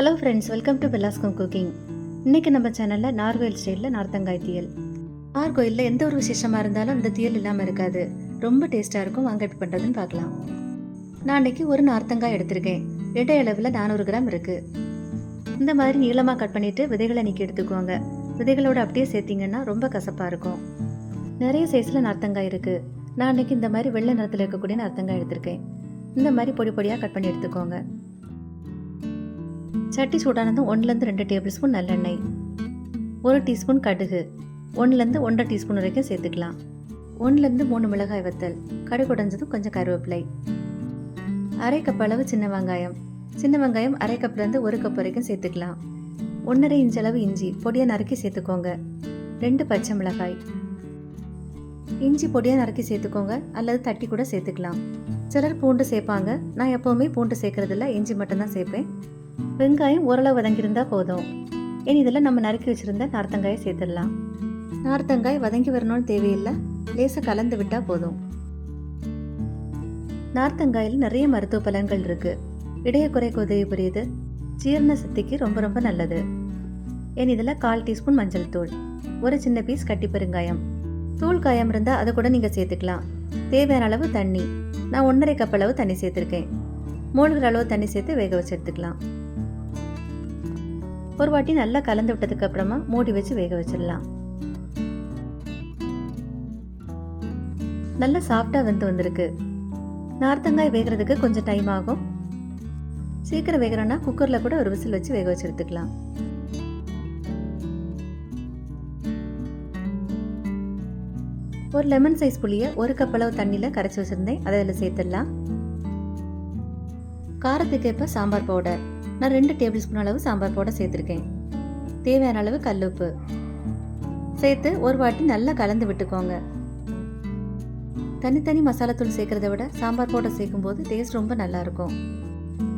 Hello friends welcome to பெல்லாஸ்கம் cooking இன்றைக்கி நம்ம சேனலில் நார்கோயில் ஸ்டைலில் நார்த்தங்காய் தீயல். நார்கோயிலில் எந்த ஒரு விசேஷமாக இருந்தாலும் இந்த தீயல் இல்லாமல் இருக்காது. ரொம்ப டேஸ்ட்டாக இருக்கும். வாங்க எப்படி பண்ணுறதுன்னு பார்க்கலாம். நான் இன்னைக்கு ஒரு நார்த்தங்காய் எடுத்திருக்கேன். இடை அளவில் நானூறு கிராம் இருக்குது இந்த மாதிரி நீளமாக கட் பண்ணிவிட்டு விதைகளை நீக்கி எடுத்துக்குவாங்க. விதைகளோட அப்படியே சேர்த்திங்கன்னா ரொம்ப கசப்பாக இருக்கும். நிறைய சைஸில் நார்த்தங்காய் இருக்குது நான் அன்னைக்கு இந்த மாதிரி வெள்ளை நிறத்தில் இருக்கக்கூடிய நார்த்தங்காய் எடுத்திருக்கேன். இந்த மாதிரி பொடி பொடியாக கட் பண்ணி எடுத்துக்கோங்க. சட்டி சூடானதும் ஒன்றுலேருந்து ரெண்டு டேபிள் ஸ்பூன் நல்லெண்ணெய் ஒரு டீஸ்பூன் கடுகு ஒன்றுலேருந்து ஒன்றரை டீஸ்பூன் வரைக்கும் சேர்த்துக்கலாம். ஒன்றுலேருந்து மூணு மிளகாய் வத்தல் கடுகு உடைஞ்சதும் கொஞ்சம் கருவேப்பிலை அரை கப் அளவு சின்ன வெங்காயம். சின்ன வெங்காயம் அரை கப்லேருந்து ஒரு கப் வரைக்கும் சேர்த்துக்கலாம். ஒன்றரை இன்ச் அளவு இஞ்சி பொடியை நறுக்கி சேர்த்துக்கோங்க. ரெண்டு பச்சை மிளகாய். இஞ்சி பொடியை நறுக்கி சேர்த்துக்கோங்க. அல்லது தட்டி கூட சேர்த்துக்கலாம். சிலர் பூண்டு சேர்ப்பாங்க. நான் எப்போவுமே பூண்டு சேர்க்கறதில்ல. இஞ்சி மட்டும்தான் சேர்ப்பேன். வெங்காயம் ஓரளவு வதங்கியிருந்தால் போதும். இனி இதில் நம்ம நறுக்கி வச்சுருந்த நார்த்தங்காயை சேர்த்துடலாம். நார்த்தங்காய் வதங்கி வரணும்னு தேவையில்லை. லேசாக கலந்து விட்டால் போதும். நார்த்தங்காயில் நிறைய மருத்துவ பலன்கள் இருக்குது இடைய குறைக்க உதவி புரியுது. ஜீரண சக்திக்கு ரொம்ப ரொம்ப நல்லது. இனி இதில் கால் டீஸ்பூன் மஞ்சள் தூள். ஒரு சின்ன பீஸ் கட்டி பெருங்காயம். தூள் காயம் இருந்தால் அதை கூட நீங்கள் சேர்த்துக்கலாம். தேவையான அளவு தண்ணி. நான் ஒன்றரை கப் அளவு தண்ணி சேர்த்துருக்கேன். மூழ்கிற அளவு தண்ணி சேர்த்து வேக வச்சு எடுத்துக்கலாம். ஒரு வாட்டி நல்லா கலந்து விட்டதுக்கு அப்புறமா மூடி வச்சு வேக வச்சிடலாம். நல்லா சாஃப்டாக வெந்து வந்திருக்கு. நார்த்தங்காய் வேகிறதுக்கு கொஞ்சம் டைம் ஆகும். சீக்கிரம் வேகிறோன்னா குக்கரில் கூட ஒரு விசில் வச்சு வேக வச்சு எடுத்துக்கலாம். ஒரு லெமன் சைஸ் புளியை ஒரு கப் அளவு தண்ணியில் கரைச்சி வச்சுருந்தேன். அதை அதில் சேர்த்துடலாம். காரத்துக்கேற்ப சாம்பார் பவுடர் நான் ரெண்டு டேபிள் ஸ்பூன் அளவு சாம்பார் பவுடர் சேர்த்துருக்கேன். தேவையான அளவு கல்லுப்பு சேர்த்து ஒரு வாட்டி நல்லா கலந்து விட்டுக்கோங்க. தனித்தனி மசாலாத்தூள் சேர்க்கறத விட சாம்பார் பவுடர் சேர்க்கும் போது டேஸ்ட் ரொம்ப நல்லா இருக்கும்.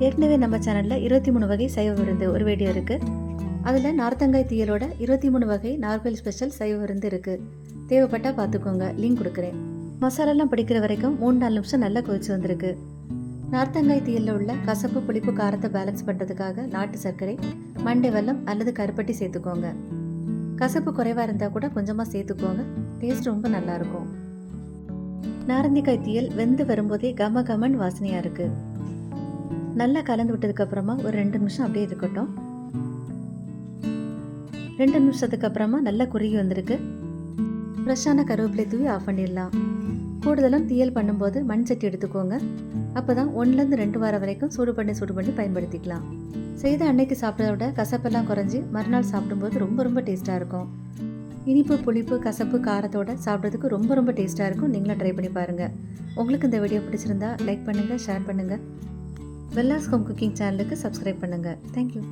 ஏற்கனவே நம்ம சேனலில் இருபத்தி மூணு வகை சைவ விருந்து ஒரு வீடியோ இருக்குது அதில் நார்த்தங்காய் தீயலோட இருபத்தி மூணு வகை நார்கோயில் ஸ்பெஷல் சைவ விருந்து இருக்குது தேவைப்பட்டால் பார்த்துக்கோங்க லிங்க் கொடுக்குறேன். மசாலாலாம் பிடிக்கிற வரைக்கும் மூணு நாலு நிமிஷம் நல்லா கொதிச்சு வந்திருக்கு. நார்த்தங்காய் தீயில் உள்ள கசப்பு புளிப்பு காரத்தை பேலன்ஸ் பண்ணுறதுக்காக நாட்டு சர்க்கரை மண்டை வெல்லம் அல்லது கருப்பட்டி சேர்த்துக்கோங்க. கசப்பு குறைவாக இருந்தால் கூட கொஞ்சமாக சேர்த்துக்கோங்க. டேஸ்ட் ரொம்ப நல்லாயிருக்கும் நாரந்திக்காய் தீயல் வெந்து வரும்போதே கம கமன் வாசனையாக இருக்குது நல்லா கலந்து விட்டதுக்கப்புறமா ஒரு ரெண்டு நிமிஷம் அப்படியே இருக்கட்டும். ரெண்டு நிமிஷத்துக்கு அப்புறமா நல்லா குறுகி வந்திருக்கு. ஃப்ரெஷ்ஷான கருவேப்பிலை தூவி ஆஃப் பண்ணிடலாம். கூடுதலும் தீயல் பண்ணும்போது மண் சட்டி எடுத்துக்கோங்க. அப்போ தான் ஒன்றுலேருந்து ரெண்டு வாரம் வரைக்கும் சூடு பண்ணி சூடு பண்ணி பயன்படுத்திக்கலாம். செய்த அன்னைக்கு சாப்பிட்றத விட கசப்பெல்லாம் குறைஞ்சி மறுநாள் சாப்பிடும்போது ரொம்ப ரொம்ப டேஸ்ட்டாக இருக்கும். இனிப்பு புளிப்பு கசப்பு காரத்தோட சாப்பிட்றதுக்கு ரொம்ப ரொம்ப டேஸ்ட்டாக இருக்கும். நீங்களும் ட்ரை பண்ணி பாருங்கள் உங்களுக்கு இந்த வீடியோ பிடிச்சிருந்தா லைக் பண்ணுங்கள் ஷேர் பண்ணுங்கள் வெல்லாஸ் ஹோம் குக்கிங் சேனலுக்கு சப்ஸ்கிரைப் பண்ணுங்கள் தேங்க்யூ